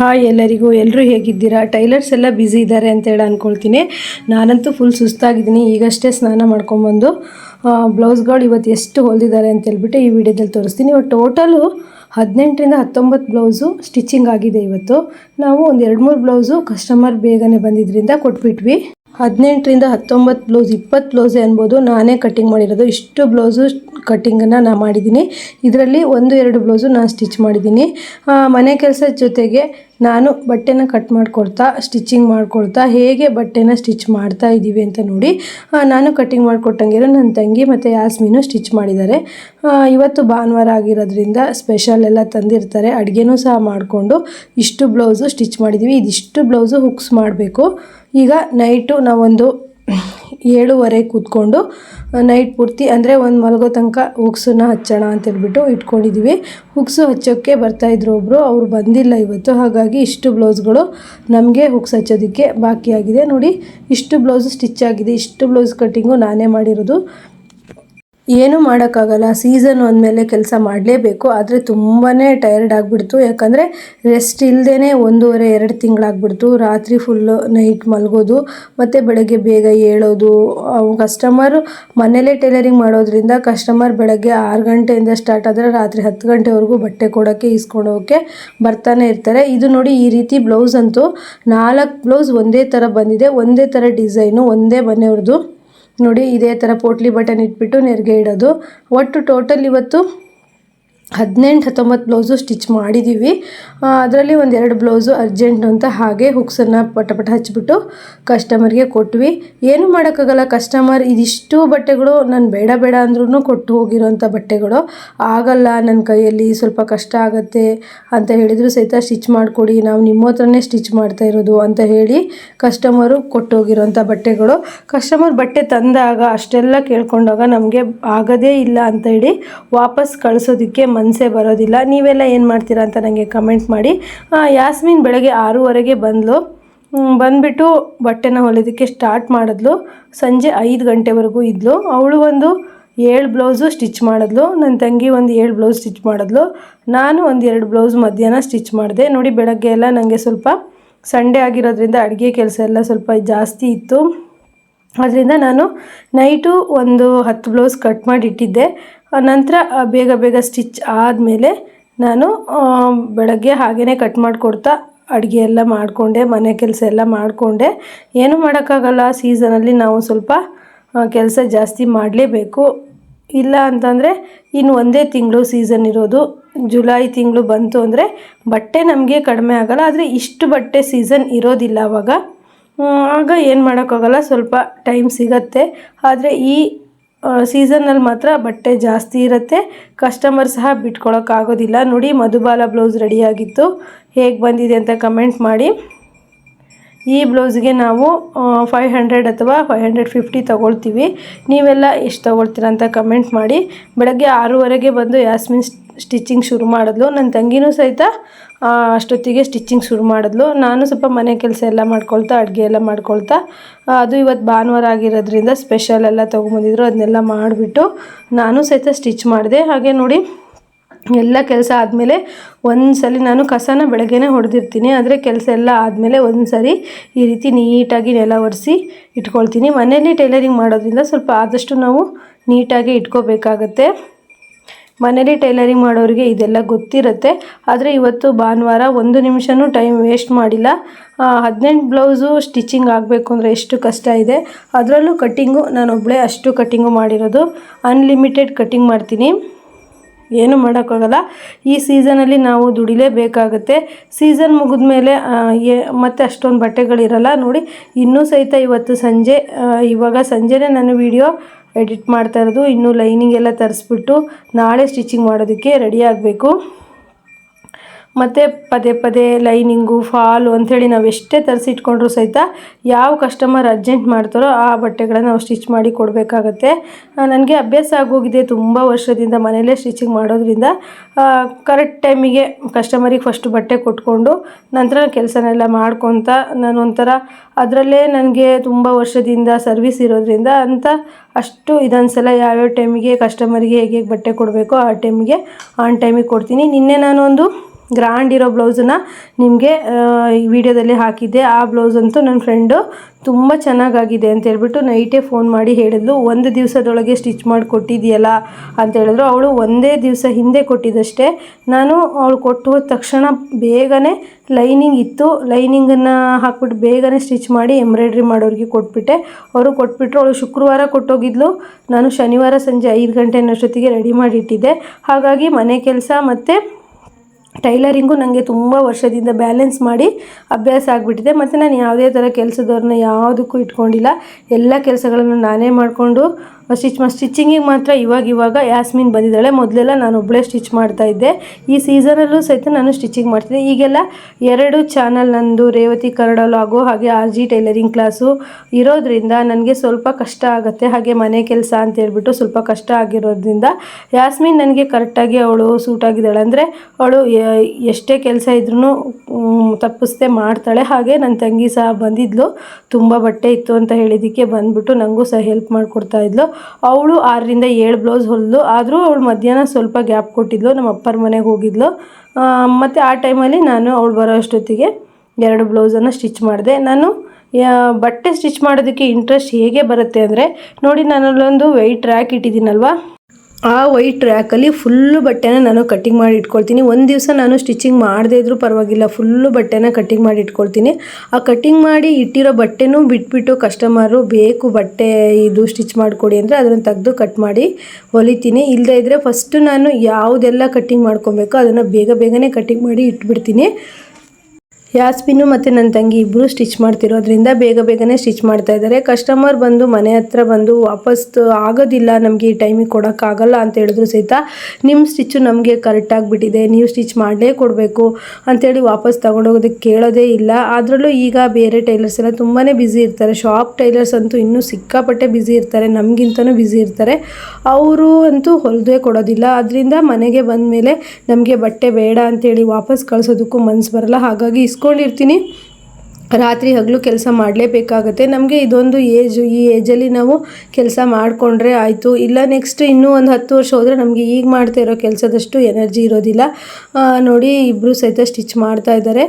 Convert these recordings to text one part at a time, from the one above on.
Hi ಎಲ್ಲರಿಗೂ ಎಲ್ಲರೂ ಹೇಗಿದ್ದೀರಾ? ಟೈಲರ್ಸ್ ಎಲ್ಲ ಬ್ಯುಸಿ ಇದ್ದಾರೆ ಅಂತ ಹೇಳಿ ಅಂದ್ಕೊಳ್ತೀನಿ ನಾನಂತೂ ಫುಲ್ ಸುಸ್ತಾಗಿದ್ದೀನಿ. ಈಗಷ್ಟೇ ಸ್ನಾನ ಮಾಡ್ಕೊಂಬಂದು ಬ್ಲೌಸ್ಗಳು ಇವತ್ತು ಎಷ್ಟು ಹೊಲಿದಿದ್ದಾರೆ ಅಂತ ಹೇಳ್ಬಿಟ್ಟು ಈ ವಿಡಿಯೋದಲ್ಲಿ ತೋರಿಸ್ತೀನಿ. ಇವತ್ತು ಟೋಟಲು ಹದಿನೆಂಟರಿಂದ ಹತ್ತೊಂಬತ್ತು ಬ್ಲೌಸು ಸ್ಟಿಚಿಂಗ್ ಆಗಿದೆ ಇವತ್ತು. ನಾವು ಒಂದು ಎರಡು ಮೂರು ಬ್ಲೌಸು ಕಸ್ಟಮರ್ ಬೇಗನೆ ಬಂದಿದ್ದರಿಂದ ಕೊಟ್ಬಿಟ್ವಿ. ಹದಿನೆಂಟರಿಂದ ಹತ್ತೊಂಬತ್ತು ಬ್ಲೌಸ್, ಇಪ್ಪತ್ತು ಬ್ಲೌಸೇ ಅನ್ಬೋದು ನಾನೇ ಕಟ್ಟಿಂಗ್ ಮಾಡಿರೋದು. ಇಷ್ಟು ಬ್ಲೌಸು ಕಟ್ಟಿಂಗನ್ನು ನಾನು ಮಾಡಿದ್ದೀನಿ. ಇದರಲ್ಲಿ ಒಂದು, ಎರಡು ಬ್ಲೌಸು ನಾನು ಸ್ಟಿಚ್ ಮಾಡಿದ್ದೀನಿ. ಮನೆ ಕೆಲಸದ ಜೊತೆಗೆ ನಾನು ಬಟ್ಟೆನ ಕಟ್ ಮಾಡಿಕೊಡ್ತಾ ಸ್ಟಿಚಿಂಗ್ ಮಾಡ್ಕೊಳ್ತಾ, ಹೇಗೆ ಬಟ್ಟೆನ ಸ್ಟಿಚ್ ಮಾಡ್ತಾ ಇದ್ದೀವಿ ಅಂತ ನೋಡಿ ನಾನು ಕಟ್ಟಿಂಗ್ ಮಾಡಿಕೊಟ್ಟಂಗೆ ನನ್ನ ತಂಗಿ ಮತ್ತು ಯಾಸ್ಮೀನು ಸ್ಟಿಚ್ ಮಾಡಿದ್ದಾರೆ. ಇವತ್ತು ಭಾನುವಾರ ಆಗಿರೋದ್ರಿಂದ ಸ್ಪೆಷಲ್ ಎಲ್ಲ ತಂದಿರ್ತಾರೆ. ಅಡುಗೆನೂ ಸಹ ಮಾಡಿಕೊಂಡು ಇಷ್ಟು ಬ್ಲೌಸು ಸ್ಟಿಚ್ ಮಾಡಿದ್ದೀವಿ. ಇದಿಷ್ಟು ಬ್ಲೌಸು ಹುಕ್ಸ್ ಮಾಡಬೇಕು. ಈಗ ನೈಟು ನಾವೊಂದು ಏಳುವರೆ ಕೂತ್ಕೊಂಡು ನೈಟ್ ಪೂರ್ತಿ ಅಂದರೆ ಒಂದು ಮಲಗೋ ತನಕ ಹುಕ್ಸನ್ನ ಹಚ್ಚೋಣ ಅಂತ ಹೇಳ್ಬಿಟ್ಟು ಇಟ್ಕೊಂಡಿದ್ದೀವಿ ಹುಕ್ಸು ಹಚ್ಚೋಕ್ಕೆ ಬರ್ತಾಯಿದ್ರು ಒಬ್ಬರು ಅವರು ಬಂದಿಲ್ಲ ಇವತ್ತು. ಹಾಗಾಗಿ ಇಷ್ಟು ಬ್ಲೌಸ್ಗಳು ನಮಗೆ ಹುಕ್ಸ್ ಹಚ್ಚೋದಕ್ಕೆ ಬಾಕಿಯಾಗಿದೆ. ನೋಡಿ, ಇಷ್ಟು ಬ್ಲೌಸ್ ಸ್ಟಿಚ್ ಆಗಿದೆ. ಇಷ್ಟು ಬ್ಲೌಸ್ ಕಟ್ಟಿಂಗು ನಾನೇ ಮಾಡಿರೋದು. ಏನೂ ಮಾಡೋಕ್ಕಾಗಲ್ಲ. ಸೀಸನ್ ಅಂದಮೇಲೆ ಕೆಲಸ ಮಾಡಲೇಬೇಕು. ಆದರೆ ತುಂಬಾ ಟಯರ್ಡ್ ಆಗಿಬಿಡ್ತು. ಯಾಕಂದರೆ ರೆಸ್ಟ್ ಇಲ್ಲದೇ ಒಂದೂವರೆ, ಎರಡು ತಿಂಗಳಾಗ್ಬಿಡ್ತು. ರಾತ್ರಿ ಫುಲ್ಲು ನೈಟ್ ಮಲಗೋದು, ಮತ್ತು ಬೆಳಗ್ಗೆ ಬೇಗ ಏಳೋದು. ಕಸ್ಟಮರ್ ಮನೇಲೇ ಟೈಲರಿಂಗ್ ಮಾಡೋದ್ರಿಂದ ಕಸ್ಟಮರ್ ಬೆಳಗ್ಗೆ ಆರು ಗಂಟೆಯಿಂದ ಸ್ಟಾರ್ಟ್ ಆದರೆ ರಾತ್ರಿ ಹತ್ತು ಗಂಟೆವರೆಗೂ ಬಟ್ಟೆ ಕೊಡೋಕ್ಕೆ ಇಸ್ಕೊಂಡು ಹೋಗೋಕ್ಕೆ ಬರ್ತಾನೆ ಇರ್ತಾರೆ. ಇದು ನೋಡಿ ಈ ರೀತಿ ಬ್ಲೌಸ್ ಅಂತೂ ನಾಲ್ಕು ಬ್ಲೌಸ್ ಒಂದೇ ಥರ ಬಂದಿದೆ. ಒಂದೇ ಥರ ಡಿಸೈನು ಒಂದೇ ಮನೆಯವ್ರದ್ದು ನೋಡಿ ಇದೇ ಥರ ಪೋಟ್ಲಿ ಬಟನ್ ಇಟ್ಬಿಟ್ಟು ನೆರಿಗೆ ಇಡೋದು. ಒಟ್ಟು ಟೋಟಲ್ ಇವತ್ತು ಹದಿನೆಂಟು, ಹತ್ತೊಂಬತ್ತು ಬ್ಲೌಸು ಸ್ಟಿಚ್ ಮಾಡಿದ್ದೀವಿ ಅದರಲ್ಲಿ ಒಂದೆರಡು ಬ್ಲೌಸು ಅರ್ಜೆಂಟ್ ಅಂತ ಹಾಗೆ ಹುಕ್ಸನ್ನು ಪಟ ಪಟ ಹಚ್ಚಿಬಿಟ್ಟು ಕಸ್ಟಮರ್ಗೆ ಕೊಟ್ವಿ. ಏನು ಮಾಡೋಕ್ಕಾಗಲ್ಲ ಕಸ್ಟಮರ್ ಇದಿಷ್ಟು ಬಟ್ಟೆಗಳು ನಾನು ಬೇಡ ಬೇಡ ಅಂದ್ರೂ ಕೊಟ್ಟು ಹೋಗಿರೋಂಥ ಬಟ್ಟೆಗಳು. ಆಗಲ್ಲ ನನ್ನ ಕೈಯಲ್ಲಿ ಸ್ವಲ್ಪ ಕಷ್ಟ ಆಗುತ್ತೆ ಅಂತ ಹೇಳಿದರೂ ಸಹಿತ ಸ್ಟಿಚ್ ಮಾಡಿಕೊಡಿ, ನಾವು ನಿಮ್ಮ ಹತ್ರನೇ ಸ್ಟಿಚ್ ಮಾಡ್ತಾ ಇರೋದು ಅಂತ ಹೇಳಿ ಕಸ್ಟಮರು ಕೊಟ್ಟು ಹೋಗಿರೋಂಥ ಬಟ್ಟೆಗಳು. ಕಸ್ಟಮರ್ ಬಟ್ಟೆ ತಂದಾಗ ಅಷ್ಟೆಲ್ಲ ಕೇಳ್ಕೊಂಡಾಗ ನಮಗೆ ಆಗೋದೇ ಇಲ್ಲ ಅಂತ ಹೇಳಿ ವಾಪಸ್ ಕಳಿಸೋದಕ್ಕೆ ಮನಸ್ಸೇ ಬರೋದಿಲ್ಲ. ನೀವೆಲ್ಲ ಏನು ಮಾಡ್ತೀರಾ ಅಂತ ನನಗೆ ಕಮೆಂಟ್ ಮಾಡಿ. ಯಾಸ್ಮಿನ್ ಬೆಳಗ್ಗೆ ಆರೂವರೆಗೆ ಬಂದಳು ಬಂದುಬಿಟ್ಟು ಬಟ್ಟೆನ ಹೊಲಿಯೋದಕ್ಕೆ ಸ್ಟಾರ್ಟ್ ಮಾಡಿದ್ಲು. ಸಂಜೆ ಐದು ಗಂಟೆವರೆಗೂ ಇದ್ಲು. ಅವಳು ಒಂದು ಏಳು ಬ್ಲೌಸು ಸ್ಟಿಚ್ ಮಾಡಿದ್ಲು. ನನ್ನ ತಂಗಿ ಒಂದು ಏಳು ಬ್ಲೌಸ್ ಸ್ಟಿಚ್ ಮಾಡಿದ್ಲು. ನಾನು ಒಂದು ಎರಡು ಬ್ಲೌಸ್ ಮಧ್ಯಾಹ್ನ ಸ್ಟಿಚ್ ಮಾಡಿದೆ. ನೋಡಿ, ಬೆಳಗ್ಗೆ ಎಲ್ಲ ನನಗೆ ಸ್ವಲ್ಪ ಸಂಡೇ ಆಗಿರೋದ್ರಿಂದ ಅಡುಗೆ ಕೆಲಸ ಎಲ್ಲ ಸ್ವಲ್ಪ ಜಾಸ್ತಿ ಇತ್ತು. ಅದರಿಂದ ನಾನು ನೈಟು ಒಂದು ಹತ್ತು ಬ್ಲೌಸ್ ಕಟ್ ಮಾಡಿ ಇಟ್ಟಿದ್ದೆ. ನಂತರ ಬೇಗ ಬೇಗ ಸ್ಟಿಚ್ ಆದಮೇಲೆ ನಾನು ಬೆಳಗ್ಗೆ ಹಾಗೆಯೇ ಕಟ್ ಮಾಡಿಕೊಡ್ತಾ ಅಡುಗೆ ಎಲ್ಲ ಮಾಡಿಕೊಂಡೆ, ಮನೆ ಕೆಲಸ ಎಲ್ಲ ಮಾಡಿಕೊಂಡೆ. ಏನು ಮಾಡೋಕ್ಕಾಗಲ್ಲ ಸೀಸನಲ್ಲಿ ನಾವು ಸ್ವಲ್ಪ ಕೆಲಸ ಜಾಸ್ತಿ ಮಾಡಲೇಬೇಕು. ಇಲ್ಲ ಅಂತಂದರೆ, ಇನ್ನು ಒಂದೇ ತಿಂಗಳು ಸೀಸನ್ ಇರೋದು. ಜುಲೈ ತಿಂಗಳು ಬಂತು ಅಂದರೆ ಬಟ್ಟೆ ನಮಗೆ ಕಡಿಮೆ ಆಗಲ್ಲ, ಆದರೆ ಇಷ್ಟು ಬಟ್ಟೆ ಸೀಸನ್ ಇರೋದಿಲ್ಲ ಆವಾಗ ಆಗ ಏನು ಮಾಡೋಕ್ಕಾಗಲ್ಲ, ಸ್ವಲ್ಪ ಟೈಮ್ ಸಿಗತ್ತೆ. ಆದರೆ ಈ ಸೀಸನ್ನಲ್ಲಿ ಮಾತ್ರ ಬಟ್ಟೆ ಜಾಸ್ತಿ ಇರುತ್ತೆ. ಕಸ್ಟಮರ್ ಸಹ ಬಿಟ್ಕೊಳೋಕ್ಕಾಗೋದಿಲ್ಲ. ನೋಡಿ, ಮಧುಬಾಲ ಬ್ಲೌಸ್ ರೆಡಿಯಾಗಿತ್ತು. ಹೇಗೆ ಬಂದಿದೆ ಅಂತ ಕಮೆಂಟ್ ಮಾಡಿ. ಈ ಬ್ಲೌಸ್ಗೆ ನಾವು ಫೈವ್ ಹಂಡ್ರೆಡ್ ಅಥವಾ ಫೈವ್ ಹಂಡ್ರೆಡ್ ಫಿಫ್ಟಿ ತೊಗೊಳ್ತೀವಿ. ನೀವೆಲ್ಲ ಎಷ್ಟು ತೊಗೊಳ್ತೀರ ಅಂತ ಕಮೆಂಟ್ ಮಾಡಿ. ಬೆಳಗ್ಗೆ ಆರೂವರೆಗೆ ಬಂದು ಯಾಸ್ಮಿನ್ ಸ್ಟಿಚಿಂಗ್ ಶುರು ಮಾಡಿದ್ಲು. ನನ್ನ ತಂಗಿನೂ ಸಹಿತ ಅಷ್ಟೊತ್ತಿಗೆ ಸ್ಟಿಚಿಂಗ್ ಶುರು ಮಾಡಿದ್ಲು. ನಾನು ಸ್ವಲ್ಪ ಮನೆ ಕೆಲಸ ಎಲ್ಲ ಮಾಡ್ಕೊಳ್ತಾ, ಅಡುಗೆ ಎಲ್ಲ ಮಾಡ್ಕೊಳ್ತಾ ಅದು ಇವತ್ತು ಭಾನುವಾರ ಆಗಿರೋದ್ರಿಂದ ಸ್ಪೆಷಲ್ ಎಲ್ಲ ತೊಗೊಂಬಂದಿದ್ರು ಅದನ್ನೆಲ್ಲ ಮಾಡಿಬಿಟ್ಟು ನಾನು ಸಹಿತ ಸ್ಟಿಚ್ ಮಾಡಿದೆ. ಹಾಗೆ ನೋಡಿ, ಎಲ್ಲ ಕೆಲಸ ಆದಮೇಲೆ ಒಂದು ಸಲ ನಾನು ಕಸನ ಬೆಳಗ್ಗೆನೇ ಹೊಡೆದಿರ್ತೀನಿ. ಆದರೆ ಕೆಲಸ ಎಲ್ಲ ಆದಮೇಲೆ ಒಂದು ಸರಿ ಈ ರೀತಿ ನೀಟಾಗಿ ನೆಲ ಒರೆಸಿ ಇಟ್ಕೊಳ್ತೀನಿ. ಮನೇಲಿ ಟೈಲರಿಂಗ್ ಮಾಡೋದ್ರಿಂದ ಸ್ವಲ್ಪ ಆದಷ್ಟು ನಾವು ನೀಟಾಗಿ ಇಟ್ಕೋಬೇಕಾಗತ್ತೆ. ಮನೇಲಿ ಟೈಲರಿಂಗ್ ಮಾಡೋರಿಗೆ ಇದೆಲ್ಲ ಗೊತ್ತಿರುತ್ತೆ. ಆದರೆ ಇವತ್ತು ಭಾನುವಾರ ಒಂದು ನಿಮಿಷನೂ ಟೈಮ್ ವೇಸ್ಟ್ ಮಾಡಿಲ್ಲ. ಹದಿನೆಂಟು ಬ್ಲೌಸು ಸ್ಟಿಚಿಂಗ್ ಆಗಬೇಕು ಅಂದರೆ ಎಷ್ಟು ಕಷ್ಟ ಇದೆ. ಅದರಲ್ಲೂ ಕಟ್ಟಿಂಗು ನಾನೊಬ್ಬಳೇ ಅಷ್ಟು ಕಟ್ಟಿಂಗು ಮಾಡಿರೋದು. ಅನ್ಲಿಮಿಟೆಡ್ ಕಟ್ಟಿಂಗ್ ಮಾಡ್ತೀನಿ. ಏನು ಮಾಡೋಕ್ಕಾಗಲ್ಲ. ಈ ಸೀಸನಲ್ಲಿ ನಾವು ದುಡಿಲೇಬೇಕಾಗತ್ತೆ. ಸೀಸನ್ ಮುಗಿದ ಮೇಲೆ ಮತ್ತೆ ಅಷ್ಟೊಂದು ಬಟ್ಟೆಗಳಿರಲ್ಲ. ನೋಡಿ, ಇನ್ನೂ ಸಹಿತ ಇವತ್ತು ಸಂಜೆ ಇವಾಗ ಸಂಜೆನೇ ನಾನು ವಿಡಿಯೋ ಎಡಿಟ್ ಮಾಡ್ತಾ ಇರೋದು. ಇನ್ನೂ ಲೈನಿಂಗ್ ಎಲ್ಲ ತರಿಸ್ಬಿಟ್ಟು ನಾಳೆ ಸ್ಟಿಚಿಂಗ್ ಮಾಡೋದಕ್ಕೆ ರೆಡಿ ಆಗಬೇಕು. ಮತ್ತು ಪದೇ ಪದೇ ಲೈನಿಂಗು, ಫಾಲು ಅಂಥೇಳಿ ನಾವು ಎಷ್ಟೇ ತರಿಸಿಟ್ಕೊಂಡ್ರು ಸಹಿತ ಯಾವ ಕಸ್ಟಮರ್ ಅರ್ಜೆಂಟ್ ಮಾಡ್ತಾರೋ ಆ ಬಟ್ಟೆಗಳನ್ನ ನಾವು ಸ್ಟಿಚ್ ಮಾಡಿ ಕೊಡಬೇಕಾಗತ್ತೆ. ನನಗೆ ಅಭ್ಯಾಸ ಆಗೋಗಿದೆ ತುಂಬ ವರ್ಷದಿಂದ ಮನೆಯಲ್ಲೇ ಸ್ಟಿಚಿಂಗ್ ಮಾಡೋದ್ರಿಂದ. ಕರೆಕ್ಟ್ ಟೈಮಿಗೆ ಕಸ್ಟಮರಿಗೆ ಫಸ್ಟ್ ಬಟ್ಟೆ ಕೊಟ್ಕೊಂಡು ನಂತರ ಕೆಲಸನೆಲ್ಲ ಮಾಡ್ಕೊತ ನಾನು ಒಂಥರ ಅದರಲ್ಲೇ ನನಗೆ ತುಂಬ ವರ್ಷದಿಂದ ಸರ್ವಿಸ್ ಇರೋದ್ರಿಂದ ಅಂತ ಅಷ್ಟು ಇದೊಂದ್ಸಲ ಯಾವ್ಯಾವ ಟೈಮಿಗೆ ಕಸ್ಟಮರಿಗೆ ಹೇಗೆ ಹೇಗೆ ಬಟ್ಟೆ ಕೊಡಬೇಕೋ ಆ ಟೈಮಿಗೆ ಆನ್ ಟೈಮಿಗೆ ಕೊಡ್ತೀನಿ. ನಿನ್ನೆ ನಾನೊಂದು ಗ್ರ್ಯಾಂಡ್ ಇರೋ ಬ್ಲೌಸನ್ನು ನಿಮಗೆ ವಿಡಿಯೋದಲ್ಲಿ ಹಾಕಿದ್ದೆ. ಆ ಬ್ಲೌಸ್ ಅಂತೂ ನನ್ನ ಫ್ರೆಂಡು ತುಂಬ ಚೆನ್ನಾಗಾಗಿದೆ ಅಂತ ಹೇಳ್ಬಿಟ್ಟು ನೈಟೇ ಫೋನ್ ಮಾಡಿ ಹೇಳಿದ್ಲು. ಒಂದು ದಿವಸದೊಳಗೆ ಸ್ಟಿಚ್ ಮಾಡಿ ಕೊಟ್ಟಿದೆಯಲ್ಲ ಅಂತ ಹೇಳಿದ್ರು. ಅವಳು ಒಂದೇ ದಿವಸ ಹಿಂದೆ ಕೊಟ್ಟಿದ್ದಷ್ಟೇ. ನಾನು ಅವಳು ಕೊಟ್ಟು ಹೋದ ತಕ್ಷಣ ಬೇಗನೆ ಲೈನಿಂಗ್ ಇತ್ತು. ಲೈನಿಂಗನ್ನು ಹಾಕ್ಬಿಟ್ಟು ಬೇಗನೆ ಸ್ಟಿಚ್ ಮಾಡಿ ಎಂಬ್ರಾಯ್ಡ್ರಿ ಮಾಡೋರಿಗೆ ಕೊಟ್ಬಿಟ್ಟೆ. ಅವರು ಕೊಟ್ಬಿಟ್ರು. ಅವಳು ಶುಕ್ರವಾರ ಕೊಟ್ಟೋಗಿದ್ಲು. ನಾನು ಶನಿವಾರ ಸಂಜೆ ಐದು ಗಂಟೆ ಅನ್ನೋಷ್ಟೊತ್ತಿಗೆ ರೆಡಿ ಮಾಡಿ ಇಟ್ಟಿದ್ದೆ ಹಾಗಾಗಿ ಮನೆ ಕೆಲಸ ಮತ್ತು ಟೈಲರಿಂಗು ನನಗೆ ತುಂಬ ವರ್ಷದಿಂದ ಬ್ಯಾಲೆನ್ಸ್ ಮಾಡಿ ಅಭ್ಯಾಸ ಆಗಿಬಿಟ್ಟಿದೆ. ಮತ್ತು ನಾನು ಯಾವುದೇ ಥರ ಕೆಲಸದವ್ರನ್ನ ಯಾವುದಕ್ಕೂ ಇಟ್ಕೊಂಡಿಲ್ಲ. ಎಲ್ಲ ಕೆಲಸಗಳನ್ನು ನಾನೇ ಮಾಡಿಕೊಂಡು ಸ್ಟಿಚ್ ಮಾ ಸ್ಟಿಚಿಂಗಿಗೆ ಮಾತ್ರ ಇವಾಗ ಇವಾಗ ಯಾಸ್ಮಿನ್ ಬಂದಿದ್ದಾಳೆ. ಮೊದಲೆಲ್ಲ ನಾನು ಒಬ್ಬಳೇ ಸ್ಟಿಚ್ ಮಾಡ್ತಾ ಇದ್ದೆ. ಈ ಸೀಸನಲ್ಲೂ ಸಹಿತ ನಾನು ಸ್ಟಿಚಿಂಗ್ ಮಾಡ್ತಿದ್ದೆ. ಈಗೆಲ್ಲ ಎರಡು ಚಾನಲ್ ನಂದು, ರೇವತಿ ಕರಡಲು ಆಗೋ ಹಾಗೆ ಆರ್ ಜಿ ಟೈಲರಿಂಗ್ ಕ್ಲಾಸು ಇರೋದ್ರಿಂದ ನನಗೆ ಸ್ವಲ್ಪ ಕಷ್ಟ ಆಗುತ್ತೆ. ಹಾಗೆ ಮನೆ ಕೆಲಸ ಅಂತ ಹೇಳ್ಬಿಟ್ಟು ಸ್ವಲ್ಪ ಕಷ್ಟ ಆಗಿರೋದ್ರಿಂದ ಯಾಸ್ಮಿನ್ ನನಗೆ ಕರೆಕ್ಟಾಗಿ ಅವಳು ಸೂಟ್ ಆಗಿದ್ದಾಳೆ. ಅಂದರೆ ಅವಳು ಎಷ್ಟೇ ಕೆಲಸ ಇದ್ರೂ ತಪ್ಪಿಸ್ದೆ ಮಾಡ್ತಾಳೆ. ಹಾಗೆ ನನ್ನ ತಂಗಿ ಸಹ ಬಂದಿದ್ಲು. ತುಂಬ ಬಟ್ಟೆ ಇತ್ತು ಅಂತ ಹೇಳಿದ್ದಕ್ಕೆ ಬಂದ್ಬಿಟ್ಟು ನನಗೂ ಸಹ ಹೆಲ್ಪ್ ಮಾಡಿಕೊಡ್ತಾ ಇದ್ಲು. ಅವಳು ಆರರಿಂದ ಏಳು ಬ್ಲೌಸ್ ಹೊಲಿದ್ಲು ಆದರೂ ಅವಳು ಮಧ್ಯಾಹ್ನ ಸ್ವಲ್ಪ ಗ್ಯಾಪ್ ಕೊಟ್ಟಿದ್ಲು, ನಮ್ಮ ಅಪ್ಪರ ಮನೆಗೆ ಹೋಗಿದ್ಲು. ಮತ್ತು ಆ ಟೈಮಲ್ಲಿ ನಾನು ಅವಳು ಬರೋ ಅಷ್ಟೊತ್ತಿಗೆ ಎರಡು ಬ್ಲೌಸನ್ನು ಸ್ಟಿಚ್ ಮಾಡಿದೆ. ನಾನು ಬಟ್ಟೆ ಸ್ಟಿಚ್ ಮಾಡೋದಕ್ಕೆ ಇಂಟ್ರೆಸ್ಟ್ ಹೇಗೆ ಬರುತ್ತೆ ಅಂದರೆ, ನೋಡಿ ನಾನಲ್ಲೊಂದು ವೆಯ್ಟ್ ರ್ಯಾಕ್ ಇಟ್ಟಿದ್ದೀನಲ್ವಾ? ಆ ವೈಟ್ ರ್ಯಾಕಲ್ಲಿ ಫುಲ್ಲು ಬಟ್ಟೆನ ನಾನು ಕಟ್ಟಿಂಗ್ ಮಾಡಿ ಇಟ್ಕೊಳ್ತೀನಿ. ಒಂದು ದಿವಸ ನಾನು ಸ್ಟಿಚಿಂಗ್ ಮಾಡದೇ ಇದ್ರೂ ಪರವಾಗಿಲ್ಲ ಫುಲ್ಲು ಬಟ್ಟೆನ ಕಟ್ಟಿಂಗ್ ಮಾಡಿ ಇಟ್ಕೊಳ್ತೀನಿ. ಆ ಕಟ್ಟಿಂಗ್ ಮಾಡಿ ಇಟ್ಟಿರೋ ಬಟ್ಟೆನೂ ಬಿಟ್ಬಿಟ್ಟು ಕಸ್ಟಮರು ಬೇಕು ಬಟ್ಟೆ ಇದು ಸ್ಟಿಚ್ ಮಾಡಿಕೊಡಿ ಅಂದರೆ ಅದನ್ನು ತೆಗೆದು ಕಟ್ ಮಾಡಿ ಹೊಲಿತೀನಿ. ಇಲ್ಲದೇ ಇದ್ದರೆ ಫಸ್ಟು ನಾನು ಯಾವುದೆಲ್ಲ ಕಟ್ಟಿಂಗ್ ಮಾಡ್ಕೊಬೇಕು ಅದನ್ನು ಬೇಗ ಬೇಗನೆ ಕಟ್ಟಿಂಗ್ ಮಾಡಿ ಇಟ್ಬಿಡ್ತೀನಿ. ಯಾಸ್ಮಿನು ಮತ್ತು ನನ್ನ ತಂಗಿ ಇಬ್ಬರು ಸ್ಟಿಚ್ ಮಾಡ್ತಿರೋದ್ರಿಂದ ಬೇಗ ಬೇಗನೆ ಸ್ಟಿಚ್ ಮಾಡ್ತಾ ಇದ್ದಾರೆ ಕಸ್ಟಮರ್ ಬಂದು ಮನೆ ಹತ್ರ ಬಂದು ವಾಪಸ್ ಆಗೋದಿಲ್ಲ, ನಮಗೆ ಈ ಟೈಮಿಗೆ ಕೊಡೋಕ್ಕಾಗಲ್ಲ ಅಂತ ಹೇಳಿದ್ರು ಸಹಿತ ನಿಮ್ಮ ಸ್ಟಿಚ್ಚು ನಮಗೆ ಕರೆಕ್ಟ್ ಬಿಟ್ಟಿದೆ ನೀವು ಸ್ಟಿಚ್ ಮಾಡಲೇ ಕೊಡಬೇಕು ಅಂತೇಳಿ ವಾಪಸ್ ತೊಗೊಂಡೋಗೋದಕ್ಕೆ ಕೇಳೋದೇ ಇಲ್ಲ. ಅದರಲ್ಲೂ ಈಗ ಬೇರೆ ಟೈಲರ್ಸ್ ಎಲ್ಲ ತುಂಬಾ ಬ್ಯುಸಿ ಇರ್ತಾರೆ. ಶಾಪ್ ಟೈಲರ್ಸ್ ಅಂತೂ ಇನ್ನೂ ಸಿಕ್ಕಾಪಟ್ಟೆ ಬ್ಯುಸಿ ಇರ್ತಾರೆ, ನಮಗಿಂತನೂ ಬ್ಯುಸಿ ಇರ್ತಾರೆ. ಅವರು ಅಂತೂ ಹೊಲದೇ ಕೊಡೋದಿಲ್ಲ. ಅದರಿಂದ ಮನೆಗೆ ಬಂದ ಮೇಲೆ ನಮಗೆ ಬಟ್ಟೆ ಬೇಡ ಅಂತೇಳಿ ವಾಪಸ್ ಕಳಿಸೋದಕ್ಕೂ ಮನಸ್ಸು ಬರಲ್ಲ. ಹಾಗಾಗಿ ಇಸ್ಕೊಂಡಿರ್ತೀನಿ. ರಾತ್ರಿ ಹಗಲು ಕೆಲಸ ಮಾಡಲೇಬೇಕಾಗತ್ತೆ. ನಮಗೆ ಇದೊಂದು ಏಜು, ಈ ಏಜಲ್ಲಿ ನಾವು ಕೆಲಸ ಮಾಡಿಕೊಂಡ್ರೆ ಆಯಿತು. ಇಲ್ಲ ನೆಕ್ಸ್ಟ್ ಇನ್ನೂ ಒಂದು ಹತ್ತು ವರ್ಷ ಹೋದರೆ ನಮಗೆ ಈಗ ಮಾಡ್ತಾ ಇರೋ ಕೆಲಸದಷ್ಟು ಎನರ್ಜಿ ಇರೋದಿಲ್ಲ. ನೋಡಿ ಇಬ್ಬರು ಸಹಿತ ಸ್ಟಿಚ್ ಮಾಡ್ತಾ ಇದ್ದಾರೆ.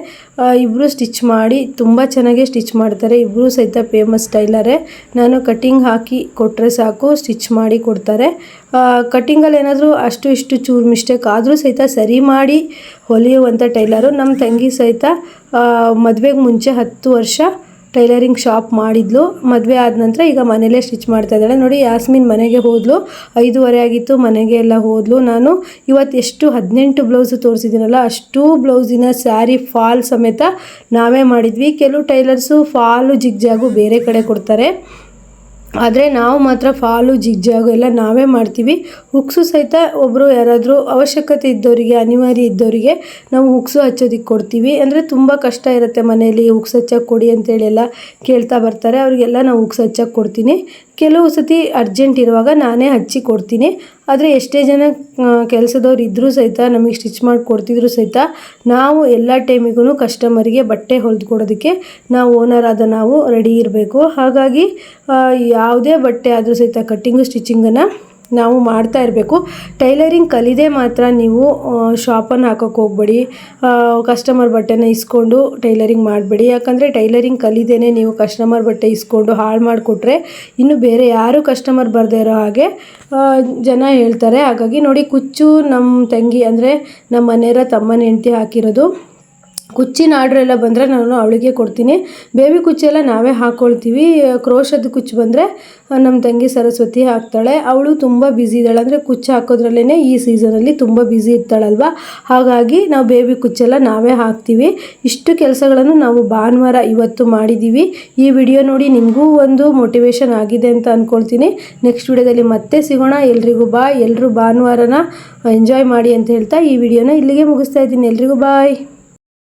ಇಬ್ಬರು ಸ್ಟಿಚ್ ಮಾಡಿ ತುಂಬ ಚೆನ್ನಾಗಿ ಸ್ಟಿಚ್ ಮಾಡ್ತಾರೆ. ಇಬ್ಬರು ಸಹಿತ ಫೇಮಸ್ ಟೈಲರೇ ನಾನು ಕಟ್ಟಿಂಗ್ ಹಾಕಿ ಕೊಟ್ಟರೆ ಸಾಕು, ಸ್ಟಿಚ್ ಮಾಡಿ ಕೊಡ್ತಾರೆ. ಕಟ್ಟಿಂಗಲ್ಲಿ ಏನಾದರೂ ಅಷ್ಟು ಇಷ್ಟು ಚೂರು ಮಿಸ್ಟೇಕ್ ಆದರೂ ಸಹಿತ ಸರಿ ಮಾಡಿ ಹೊಲಿಯುವಂಥ ಟೈಲರು ನಮ್ಮ ತಂಗಿ ಸಹಿತ ಮದುವೆಗೆ ಮುಂಚೆ ಹತ್ತು ವರ್ಷ ಟೈಲರಿಂಗ್ ಶಾಪ್ ಮಾಡಿದ್ಲು. ಮದುವೆ ಆದ ನಂತರ ಈಗ ಮನೇಲೇ ಸ್ಟಿಚ್ ಮಾಡ್ತಾ ಇದ್ದಾಳೆ. ನೋಡಿ, ಯಾಸ್ಮಿನ್ ಮನೆಗೆ ಹೋದ್ಲು, ಐದೂವರೆ ಆಗಿತ್ತು, ಮನೆಗೆ ಎಲ್ಲ ಹೋದ್ಲು. ನಾನು ಇವತ್ತು ಎಷ್ಟು ಹದಿನೆಂಟು ಬ್ಲೌಸು ತೋರಿಸಿದ್ದೀನಲ್ಲ, ಅಷ್ಟು ಬ್ಲೌಸಿನ ಸ್ಯಾರಿ ಫಾಲ್ ಸಮೇತ ನಾವೇ ಮಾಡಿದ್ವಿ. ಕೆಲವು ಟೈಲರ್ಸು ಫಾಲು ಜಿಗ್ಜಾಗು ಬೇರೆ ಕಡೆ ಕೊಡ್ತಾರೆ. ಆದರೆ ನಾವು ಮಾತ್ರ ಫಾಲು, ಜಿಗ್ಜಾಗು ಎಲ್ಲ ನಾವೇ ಮಾಡ್ತೀವಿ. ಹುಕ್ಸು ಸಹಿತ ಒಬ್ಬರು ಯಾರಾದರೂ ಅವಶ್ಯಕತೆ ಇದ್ದವರಿಗೆ, ಅನಿವಾರ್ಯ ಇದ್ದವರಿಗೆ ನಾವು ಹುಕ್ಸು ಹಚ್ಚೋದಕ್ಕೆ ಕೊಡ್ತೀವಿ. ಅಂದರೆ ತುಂಬ ಕಷ್ಟ ಇರುತ್ತೆ ಮನೆಯಲ್ಲಿ ಹುಕ್ಸ್ ಹಚ್ಚಕ್ಕೆ ಕೊಡಿ ಅಂತೇಳಿ ಎಲ್ಲ ಕೇಳ್ತಾ ಬರ್ತಾರೆ. ಅವರಿಗೆಲ್ಲ ನಾವು ಹುಕ್ಸ್ ಹಚ್ಚಕ್ಕೆ ಕೊಡ್ತೀನಿ. ಕೆಲವು ಸತಿ ಅರ್ಜೆಂಟ್ ಇರುವಾಗ ನಾನೇ ಹಚ್ಚಿ ಕೊಡ್ತೀನಿ. ಆದರೆ ಎಷ್ಟೇ ಜನ ಕೆಲಸದವ್ರು ಇದ್ದರೂ ಸಹಿತ, ನಮಗೆ ಸ್ಟಿಚ್ ಮಾಡಿ ಕೊಡ್ತಿದ್ರು ಸಹಿತ, ನಾವು ಎಲ್ಲ ಟೈಮಿಗೂ ಕಸ್ಟಮರಿಗೆ ಬಟ್ಟೆ ಹೊಲಿದು ಕೊಡೋದಕ್ಕೆ ನಾವು ಓನರ್ ಆದ ನಾವು ರೆಡಿ ಇರಬೇಕು. ಹಾಗಾಗಿ ಯಾವುದೇ ಬಟ್ಟೆ ಆದರೂ ಸಹಿತ ಕಟ್ಟಿಂಗು, ಸ್ಟಿಚಿಂಗನ್ನು ನಾವು ಮಾಡ್ತಾ ಇರಬೇಕು. ಟೈಲರಿಂಗ್ ಕಲಿದೆ ಮಾತ್ರ ನೀವು ಶಾಪನ್ನು ಹಾಕೋಕ್ಕೆ ಹೋಗ್ಬೇಡಿ. ಕಸ್ಟಮರ್ ಬಟ್ಟೆನ ಇಸ್ಕೊಂಡು ಟೈಲರಿಂಗ್ ಮಾಡಬೇಡಿ. ಯಾಕಂದರೆ ಟೈಲರಿಂಗ್ ಕಲಿದೇನೆ ನೀವು ಕಸ್ಟಮರ್ ಬಟ್ಟೆ ಇಸ್ಕೊಂಡು ಹಾಳು ಮಾಡಿಕೊಟ್ರೆ ಇನ್ನು ಬೇರೆ ಯಾರೂ ಕಸ್ಟಮರ್ ಬರದೇ ಇರೋ ಹಾಗೆ ಜನ ಹೇಳ್ತಾರೆ. ಹಾಗಾಗಿ ನೋಡಿ, ಕುಚ್ಚು ನಮ್ಮ ತಂಗಿ ಅಂದರೆ ನಮ್ಮ ಮನೆಯರ ತಮ್ಮನ ಹೆಂಡತಿ ಹಾಕಿರೋದು. ಕುಚ್ಚಿನ ಆರ್ಡ್ರ್ ಎಲ್ಲ ಬಂದರೆ ನಾನು ಅವಳಿಗೆ ಕೊಡ್ತೀನಿ. ಬೇಬಿ ಕುಚ್ಚೆಲ್ಲ ನಾವೇ ಹಾಕ್ಕೊಳ್ತೀವಿ ಕ್ರೋಶದ ಕುಚ್ಚು ಬಂದರೆ ನಮ್ಮ ತಂಗಿ ಸರಸ್ವತಿ ಹಾಕ್ತಾಳೆ. ಅವಳು ತುಂಬ ಬ್ಯುಸಿ ಇದ್ದಾಳೆ. ಅಂದರೆ ಕುಚ್ಚು ಹಾಕೋದ್ರಲ್ಲೇ ಈ ಸೀಸನಲ್ಲಿ ತುಂಬ ಬ್ಯುಸಿ ಇರ್ತಾಳಲ್ವ? ಹಾಗಾಗಿ ನಾವು ಬೇಬಿ ಕುಚ್ಚೆಲ್ಲ ನಾವೇ ಹಾಕ್ತೀವಿ. ಇಷ್ಟು ಕೆಲಸಗಳನ್ನು ನಾವು ಭಾನುವಾರ ಇವತ್ತು ಮಾಡಿದ್ದೀವಿ ಈ ವಿಡಿಯೋ ನೋಡಿ ನಿಮಗೂ ಒಂದು ಮೋಟಿವೇಶನ್ ಆಗಿದೆ ಅಂತ ಅಂದ್ಕೊಳ್ತೀನಿ ನೆಕ್ಸ್ಟ್ ವಿಡಿಯೋದಲ್ಲಿ ಮತ್ತೆ ಸಿಗೋಣ. ಎಲ್ರಿಗೂ ಬಾಯ್ ಎಲ್ಲರೂ ಭಾನುವಾರನ ಎಂಜಾಯ್ ಮಾಡಿ ಅಂತ ಹೇಳ್ತಾ ಈ ವಿಡಿಯೋನ ಇಲ್ಲಿಗೆ ಮುಗಿಸ್ತಾ ಇದ್ದೀನಿ. ಎಲ್ರಿಗೂ ಬಾಯ್